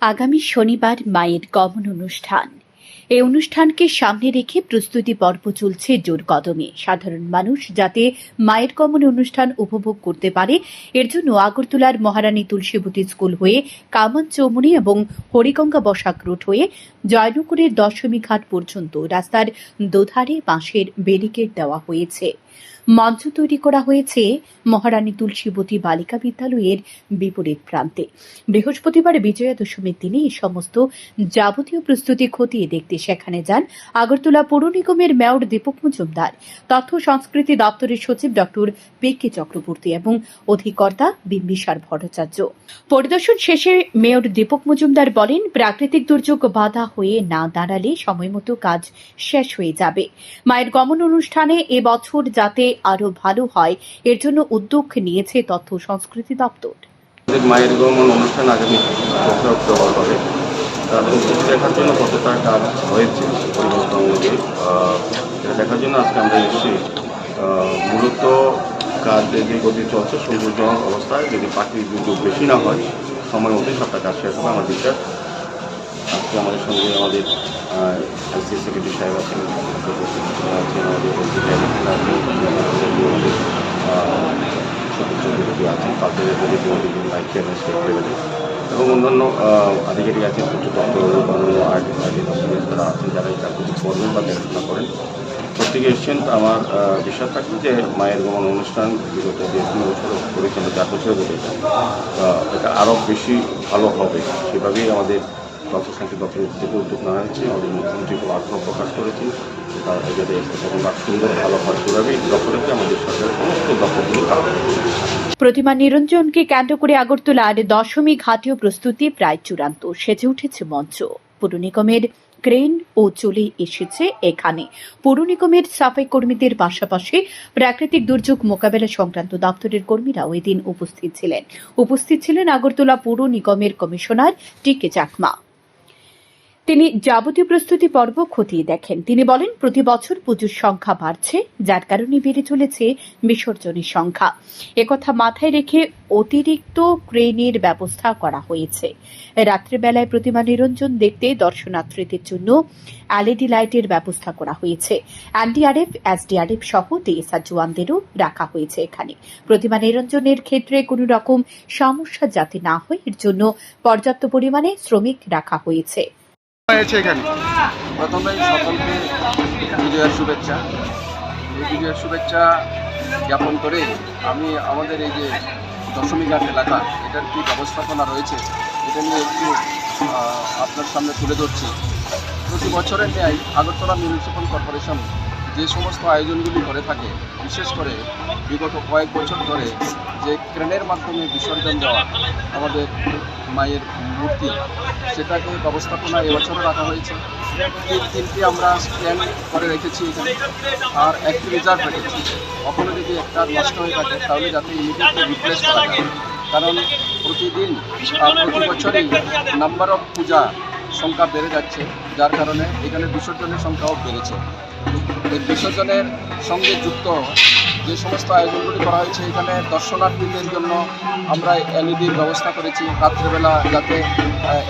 আগামী শনিবার মায়ের গমন অনুষ্ঠান। এই অনুষ্ঠানকে সামনে রেখে প্রস্তুতি পর্ব চলছে জোর কদমে। সাধারণ মানুষ যাতে মায়ের গমন অনুষ্ঠান উপভোগ করতে পারে, এর জন্য আগরতলার মহারানী তুলসীবতী স্কুল হয়ে কামান চৌমুনি এবং হরিগঙ্গা বসাক রুট হয়ে জয়নগরের দশমী ঘাট পর্যন্ত রাস্তার দোধারে বাঁশের ব্যারিকেড দেওয়া হয়েছে। মঞ্চ তৈরি করা হয়েছে মহারানী তুলসীবতী বালিকা বিদ্যালয়ের বিপরীত প্রান্তে। বৃহস্পতিবার বিজয়া দশমীর দিনে এই সমস্ত যাবতীয় প্রস্তুতি খতিয়ে দেখতে সেখানে যান আগরতলা পৌর নিগমের মেয়র দীপক মজুমদার, তথ্য সংস্কৃতি দপ্তরের সচিব ডক্টর পি কে চক্রবর্তী এবং অধিকর্তা বিম্বিসার ভট্টাচার্য। পরিদর্শন শেষে মেয়র দীপক মজুমদার বলেন, প্রাকৃতিক দুর্যোগ বাধা হয়ে না দাঁড়ালে সময়মতো কাজ শেষ হয়ে যাবে। মায়ের গমন অনুষ্ঠানে এবছর যাতে আরও ভালো হয়। এর জন্য উদ্যোগ নিয়েছে তথ্য সংস্কৃতি দপ্তর। মায়ের অনুষ্ঠান আগামী অক্টোবর হবে। দেখার জন্য কতটা কাজ হয়েছে দেখার জন্য আজকে আমরা এসেছি মূলত কাজের যে গতি চলছে অবস্থায় যদি দুর্যোগ বেশি না হয়, সময় মধ্যে সবটা কাজ শেষ হবে আমার বিশ্বাস আজকে আমাদের সঙ্গে আমাদের সেক্রেটারি সাহেব আছেন, আমাদের সতীশ চক্রবর্তী আছেন পাশের যদি আমাদের লাইফ এবং অন্যান্য আধিকারিক আছেন উচ্চ দপ্তর অন্যান্য আর্টি আর্টি দপ্তরের যারা আছেন, যারা এই কাজগুলি করবেন বা দেখাশোনা করেন। প্রত্যেকে এসছেন আমার বিশ্বাস থাকবে যে মায়ের গমন অনুষ্ঠান বিগত যে তিন বছর পরিচালিত চার বছর ধরে এটা আরও বেশি ভালো হবে। সেভাবেই আমাদের তথ্য সংখ্যা দপ্তরের থেকে উদ্যোগ নেওয়া হয়েছে। আমাদের মুখ্যমন্ত্রী আগ্রহ প্রকাশ করেছেন। তা যাতে এবং সুন্দর ভালো দপ্তরকে আমাদের সমস্ত প্রতিমা নিরঞ্জনকে কেন্দ্র করে আগরতলার দশমী ঘাটীয় প্রস্তুতি প্রায় চূড়ান্ত। সেজে উঠেছে মঞ্চ। পুর নিগমের ক্রেন ও চলে এসেছে এখানে। পুর নিগমের সাফাই কর্মীদের পাশাপাশি প্রাকৃতিক দুর্যোগ মোকাবেলা সংক্রান্ত দপ্তরের কর্মীরা ওই দিন উপস্থিত ছিলেন। উপস্থিত ছিলেন আগরতলা পুর নিগমের কমিশনার টিকে চাকমা। তিনি যাবতীয় প্রস্তুতি পর্ব খতিয়ে দেখেন। তিনি বলেন, প্রতি বছর পুজোর সংখ্যা বাড়ছে, যার কারণে বেড়ে চলেছে বিসর্জনের সংখ্যা। একথা মাথায় রেখে অতিরিক্ত ক্রেনের ব্যবস্থা করা হয়েছে। রাত্রিবেলায় প্রতিমা নিরঞ্জন দেখতে দর্শনার্থীদের জন্য এলইডি লাইটের ব্যবস্থা করা হয়েছে। এনডিআরএফ, এসডিআরএফ সহ টিএসআর জওয়ানদেরও রাখা হয়েছে এখানে। প্রতিমা নিরঞ্জনের ক্ষেত্রে কোনো রকম সমস্যা যাতে না হয়, এর জন্য পর্যাপ্ত পরিমাণে শ্রমিক রাখা হয়েছে। হয়েছে এখানে? প্রথমেই সকলকে বিজয়ের শুভেচ্ছা। বিজয়ের শুভেচ্ছা জ্ঞাপন করে আমি আমাদের এই যে দশমীঘাট এলাকা, এটার কী ব্যবস্থাপনা রয়েছে, এটা নিয়ে একটু আপনার সামনে তুলে ধরছি। প্রতি বছরের ন্যায় আগরতলা মিউনিসিপ্যাল কর্পোরেশন যে সমস্ত আয়োজনগুলি করে থাকে, বিশেষ করে বিগত কয়েক বছর ধরে যে ক্রেনের মাধ্যমে বিসর্জন দেওয়া আমাদের মায়ের মূর্তি, সেটাকে ব্যবস্থাপনা এবছরও রাখা হয়েছে। তিন তিনটি আমরা স্ক্যান করে রেখেছি এখানে, আর একটি রিজার্ভ রেখেছি। কখনো যদি একটা নষ্ট হয়ে থাকে, তাহলে যাতে ইমিডিয়েটলি রিপ্লেস করা যায়। কারণ প্রতিদিন প্রতি বছরই নাম্বার অফ পূজা সংখ্যা বেড়ে যাচ্ছে, যার কারণে এখানে বিসর্জনের সংখ্যাও বেড়েছে। এই বিসর্জনের সঙ্গে যুক্ত যে সমস্ত আয়োজনগুলি করা হয়েছে, এখানে দর্শনার্থীদের জন্য আমরা এলইডির ব্যবস্থা করেছি রাত্রেবেলা যাতে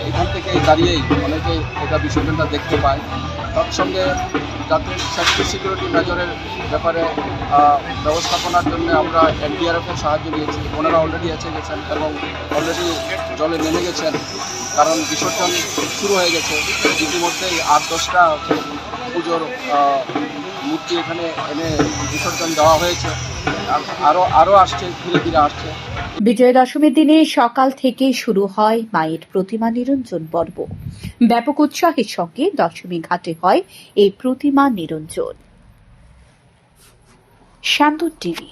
এখান থেকে দাঁড়িয়েই অনেকে এটা বিসর্জনটা দেখতে পায়। তৎসঙ্গে যাতে সেফটি সিকিউরিটি মেজরের ব্যাপারে ব্যবস্থাপনার জন্য আমরা এনডিআরএফের সাহায্য নিয়েছি। ওনারা অলরেডি এসে গেছেন এবং অলরেডি জলে নেমে গেছেন, কারণ বিসর্জন শুরু হয়ে গেছে। ইতিমধ্যেই আট দশটা পুজোর মূর্তি এখানে এনে বিসর্জন দেওয়া হয়েছে। আরও আরও আসছে, ধীরে ধীরে আসছে। বিজয় দশমীর দিনে সকাল থেকে শুরু হয় মায়ের প্রতিমা নিরঞ্জন পর্ব। ব্যাপক উৎসাহের সঙ্গে দশমী ঘাটে হয় এই প্রতিমা নিরঞ্জন। শান্ত টিভি।